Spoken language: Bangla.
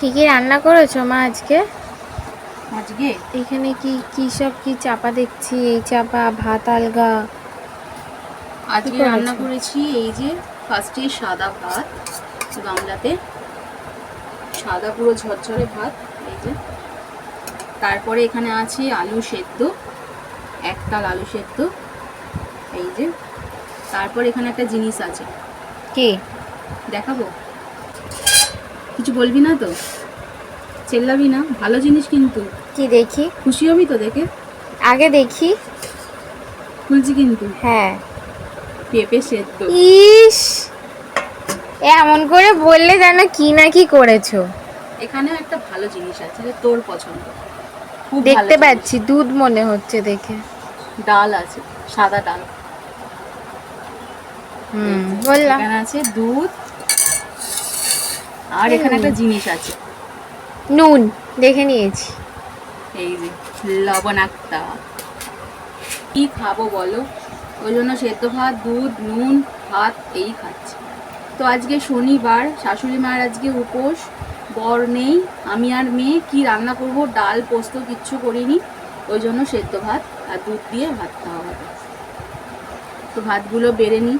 কি কি রান্না করেছ মা আজকে? আজকে? এখানে কি কি সব কি চাপা দেখছি? এই চাপা ভাত আলগা। আজকে রান্না করেছি এই যে ফার্স্টে সাদা ভাত গামলাতে সাদা পুরো ঝরঝরে ভাত এই যে। তারপরে এখানে আছে আলু সেদ্ধ একতাল আলু সেদ্ধ এই যে। তারপর এখানে একটা জিনিস আছে। কে? দেখাবো? কিছু বলবি না তো? চেল্লাবি না? ভালো জিনিস কিন্তু। কি দেখি? খুশি হবি তো দেখে? আগে দেখি। খুলছি কিন্তু। হ্যাঁ। পেঁপে সেদ্ধ। ইস! এমন করে বললে যেন কি না কি করেছ? এখানেও একটা ভালো জিনিস আছে যে তোর পছন্দ। খুব ভালো দেখতে জিনিস। পাচ্ছি দুধ মনে হচ্ছে দেখে। ডাল আছে সাদা ডাল। হুম বললাম। এখানে আছে দুধ আর এখানে একটা জিনিস আছে। নুন দেখে নিয়েছি। এই যে লবণাক্তা কি খাব বলো? ওই জন্য সেদ্ধ ভাত দুধ নুন ভাত এই খাচ্ছি। তো আজকে শনিবার শাশুড়ি মায়ের আজকে উপোস। বর নেই আমি আর মেয়ে কি রান্না করব? ডাল পোস্ত কিচ্ছু করিনি। ওই জন্য সেদ্ধ ভাত আর দুধ দিয়ে ভাত খাওয়া হবে। তো ভাতগুলো বেড়ে নিই।